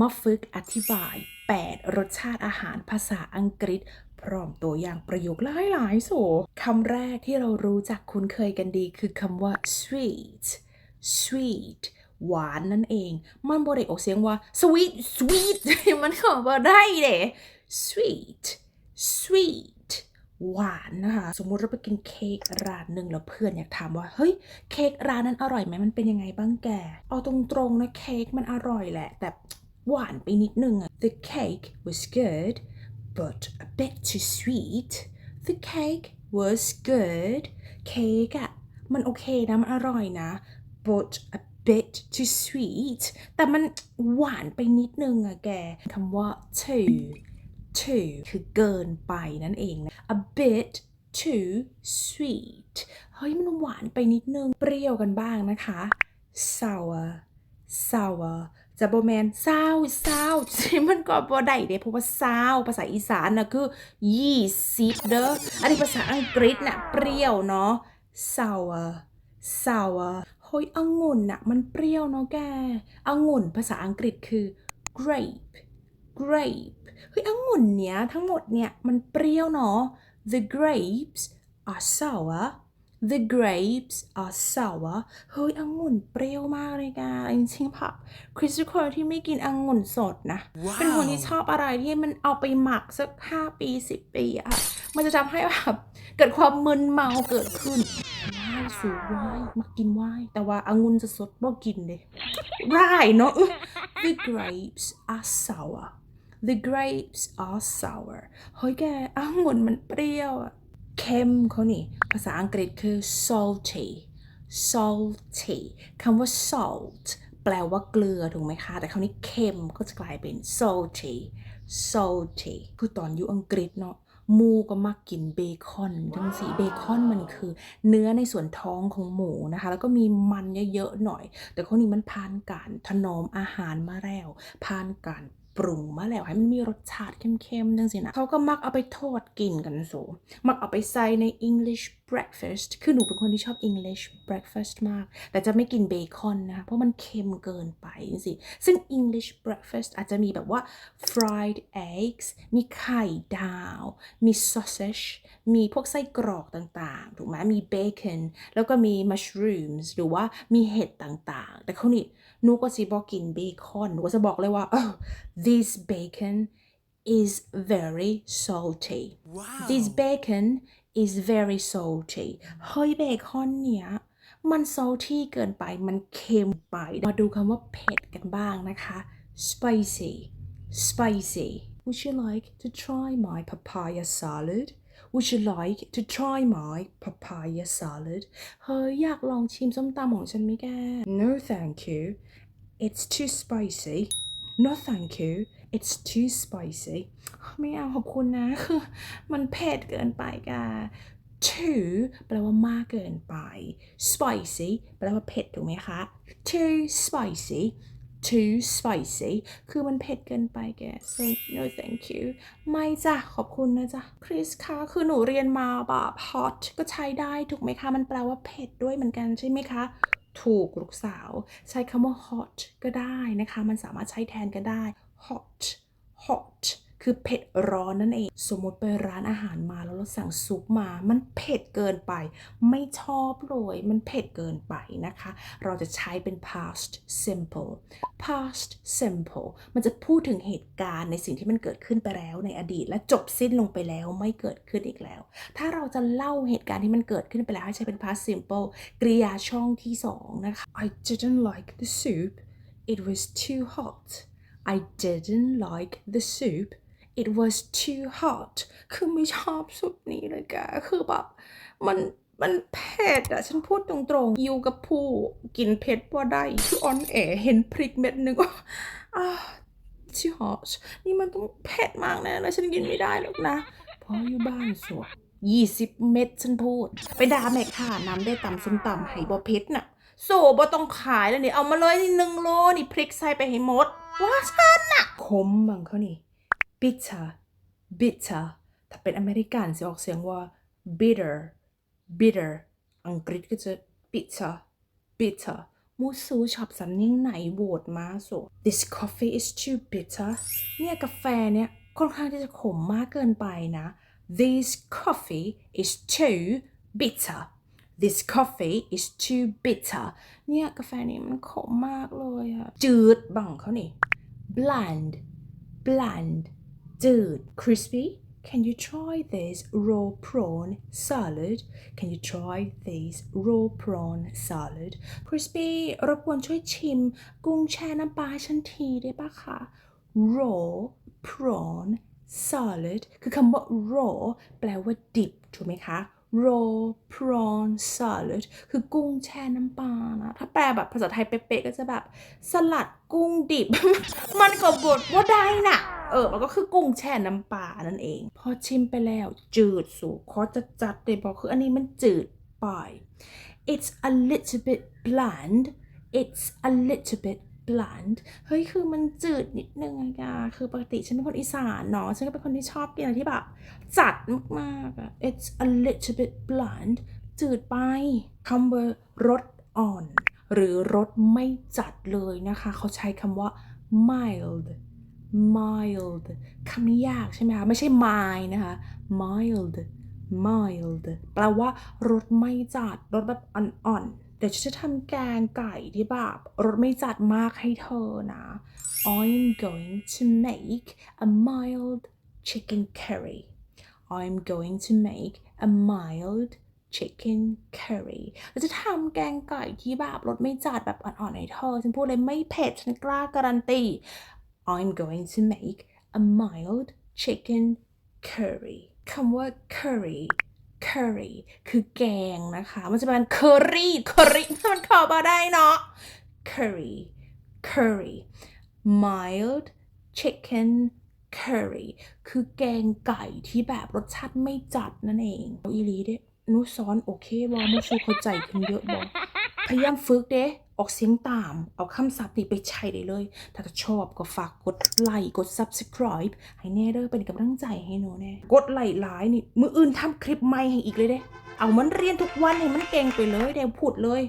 มาฝึกอธิบาย 8 รสชาติอาหารภาษาอังกฤษ พร้อมตัวอย่างประโยคหลายๆโสคำแรกที่เรารู้จักคุ้นเคยกันดีคือคำว่า sweet sweet หวานนั่นเอง มันบ่ไดออกเสียงว่า sweet sweet มันก็บ่ได้เด้ sweet sweet หวานนะคะ สมมุติเราไปกินเค้กร้านหนึ่งแล้วเพื่อนอยากถามว่า เฮ้ย เค้กร้านนั้นอร่อยไหมมันเป็นยังไงบ้างแก เอาตรงๆนะเค้กมันอร่อยแหละ แต่ หวานไปนิดนึงอะ The cake was good but a bit too sweet The cake was good เค้กอะมันโอเคนะ มันอร่อยนะ but a bit too sweet แต่มันหวานไปนิดนึงอะแกคำว่า too too คือเกินไปนั่นเองนะ a bit too sweet เฮ้ย มันหวานไปนิดนึง เปรี้ยวกันบ้างนะคะ sour sour จะบแมนเศร้าเศร้าที่มันก็บ่ได้เด้เพราะว่าเศร้าภาษาอีสานนะคือยี่สิบเด้ออันนี้ภาษาอังกฤษน่ะเปรี้ยวเนาะ sour sour เฮ้ยองุ่นน่ะมันเปรี้ยวเนาะแกองุ่นภาษาอังกฤษคือ grape grape เฮ้ยองุ่นเนี้ยทั้งหมดเนี่ยมันเปรี้ยวเนาะ the grapes are sour the grapes are sour เฮ้ยองุ่นเปรี้ยวมากเลยกาจริงๆแบบคริสทุกคนที่ไม่กินองุ่นสดนะเป็นคนที่ชอบอะไรที่มันเอาไปหมักสัก 5 ปี 10 ปีอะมันจะทำให้แบบเกิดความมึนเมาเกิดขึ้นว่ายสูว่ายมากินว่ายแต่ว่าองุ่นจะสดบ่กินเลยร่ายเนาะ The grapes are sour The grapes are sour เฮ้ยแกองุ่นมันเปรี้ยวอะเค็มเขานี่ ภาษาอังกฤษคือ salty salty คำว่า salt แปลว่าเกลือถูกไหมคะ แต่คราวนี้เค็มก็จะกลายเป็น salty salty คือตอนอยู่อังกฤษเนาะหมูก็มักกินเบคอนทั้งสีเบคอนมันคือ เนื้อในส่วนท้องของหมูนะคะ แล้วก็มีมันเยอะๆหน่อย แต่คนนี้มันผ่านการถนอมอาหารมาแล้วผ่านการ ปรุงมาแล้วให้มันมีรสชาติเข้มๆจังสินะเขาก็มักเอาไปทอดกินกันโสมักเอาไปใส่ใน English breakfast คือหนูเป็นคนที่ชอบ English breakfast มาก แต่จะไม่กินเบคอนนะ เพราะมันเค็มเกินไปสิซึ่ง English breakfast อาจจะมีแบบว่า fried eggs มีไข่ดาว มี sausage มีพวกไส้กรอกต่างๆ ถูกไหมมีเบคอนแล้วก็มี mushrooms หรือว่ามีเห็ดต่างๆ แต่เขานี่หนูก็สิบอกกินเบคอนหนูก็จะบอกเลยว่า oh this bacon is very salty this bacon is very salty เฮ้ยเบคอนเนี่ยมัน salty เกินไป มันเค็มไป มาดูคำว่าเผ็ดกันบ้างนะคะ spicy spicy would you like to try my papaya salad would you like to try my papaya salad เฮ้ยอยากลองชิมส้มตำของฉันไหมแก no thank you it's too spicy no thank you it's too spicy ไม่เอาขอบคุณนะ คือมันเผ็ดเกินไปกะ too แปลว่ามากเกินไป spicy แปลว่าเผ็ดถูกไหมคะ too spicy too spicy คือมันเผ็ดเกินไปแก say no thank you ไม่จ้ะ ขอบคุณนะจ๊ะ คริสคะ คือหนูเรียนมาแบบ hot ก็ใช้ได้ถูกไหมคะ มันแปลว่าเผ็ดด้วยเหมือนกันใช่ไหมคะ ถูกลูกสาว ใช้คำว่า hot ก็ได้นะคะ มันสามารถใช้แทนกันได้ hot hot คือเผ็ดร้อนนั่นเอง สมมติไปร้านอาหารมาแล้วเราสั่งซุปมา มันเผ็ดเกินไป ไม่ชอบเลยมันเผ็ดเกินไปนะคะ เราจะใช้เป็น past simple past simple มันจะพูดถึงเหตุการณ์ในสิ่งที่มันเกิดขึ้นไปแล้วในอดีตและจบสิ้นลงไปแล้วไม่เกิดขึ้นอีกแล้ว ถ้าเราจะเล่าเหตุการณ์ที่มันเกิดขึ้นไปแล้วให้ใช้เป็น past simple กริยาช่องที่สองนะคะ I didn't like the soup it was too hot I didn't like the soup it was too hot คือไม่ชอบซุปนี้เลยแกคือแบบมันมันเผ็ดอะฉันพูดตรงๆอยู่กับผู้กินเผ็ดพอได้คือออนแอเห็นพริกเม็ดหนึ่งก็อ่า too hot นี่มันต้องเผ็ดมากแน่เลยฉันกินไม่ได้หรอกนะเพราะอยู่บ้านสวยี่สิบเม็ดฉันพูด ไปด่าแม่ค้าน้ำได้ตำส้มตำให้บ่เผ็ดน่ะโซบ่ต้องขายแล้วนี่เอามาเลยนี่หนึ่งโลนี่พริกใส่ไปให้หมด ว่าฉันน่ะขมบังเขานี่ bitter bitter ถ้าเป็นอเมริกันจะออกเสียงว่า bitter bitter อังกฤษก็จะ bitter bitter มูซูชอบสำเนียงไหนโหวตมาโซ This coffee is too bitter เนี่ยกาแฟเนี่ยค่อนข้างที่จะขมมากเกินไปนะ This coffee is too bitter This coffee is too bitter เนี่ยกาแฟนี่มันขมมากเลยอะจืดบังเขานี่ bland bland จืด crispy Can you try this raw prawn salad? Can you try this raw prawn salad? Crispy รบกวนช่วยชิม กุ้งแช่น้ำปลาฉันทีได้ปะคะ raw prawn salad คือคำว่า raw แปลว่าดิบ ถูกไหมคะ raw prawn salad คือกุ้งแช่น้ำปลานะ ถ้าแปลแบบภาษาไทยเป๊ะๆก็จะแบบ สลัดกุ้งดิบ มันก็บดว่าได้นะ่ะ เออมันก็คือกุ้งแช่น้ำปลานั่นเอง พอชิมไปแล้วจืดสูขอจะจัดเลยบอกคืออันนี้มันจืดไป it's a little bit bland it's a little bit bland เฮ้ย คือมันจืดนิดนึงอะคือปกติฉันเป็นคนอีสานเนาะ ฉันก็เป็นคนที่ชอบกินอะไรที่แบบจัดมากๆอะ it's a little bit bland จืดไป คำว่ารสอ่อน หรือรสไม่จัดเลยนะคะ เขาใช้คำว่า mild mild คำนี้ยากใช่ไหมคะ ไม่ใช่ mild นะคะ mild mild แปลว่ารสไม่จัด รสแบบอ่อนๆเดี๋ยวฉันจะทำแกงไก่ที่แบบรสไม่จัดมากให้เธอนะ I'm going to make a mild chicken curry I'm going to make a mild chicken curry เราจะทำแกงไก่ที่แบบรสไม่จัดแบบอ่อนๆให้เธอ ฉันพูดเลยไม่เผ็ด ฉันกล้าการันตี I'm going to make a mild chicken curry คำว่า curry curry คือแกงนะคะ มันจะเป็น curry curry มันเข้ามาได้เนาะ curry curry mild chicken curry คือแกงไก่ที่แบบรสชาติไม่จัดนั่นเองเอาอีหลีเด้หนูสอนโอเคบอมูชูเข้าใจขึ้นเยอะบอพยายามฝึกเด้ ออกเสียงตาม เอาคำศัพท์นี้ไปใช้ได้เลย ถ้าชอบก็ฝากกดไลค์กด subscribe ให้แน่เด้อเป็นกำลังใจให้หนูแน่ กดไลค์หลายนี่มืออื่นทำคลิปใหม่ให้อีกเลยเด้ เอามันเรียนทุกวันให้มันเก่งไปเลยเดี๋ยวพูดเลย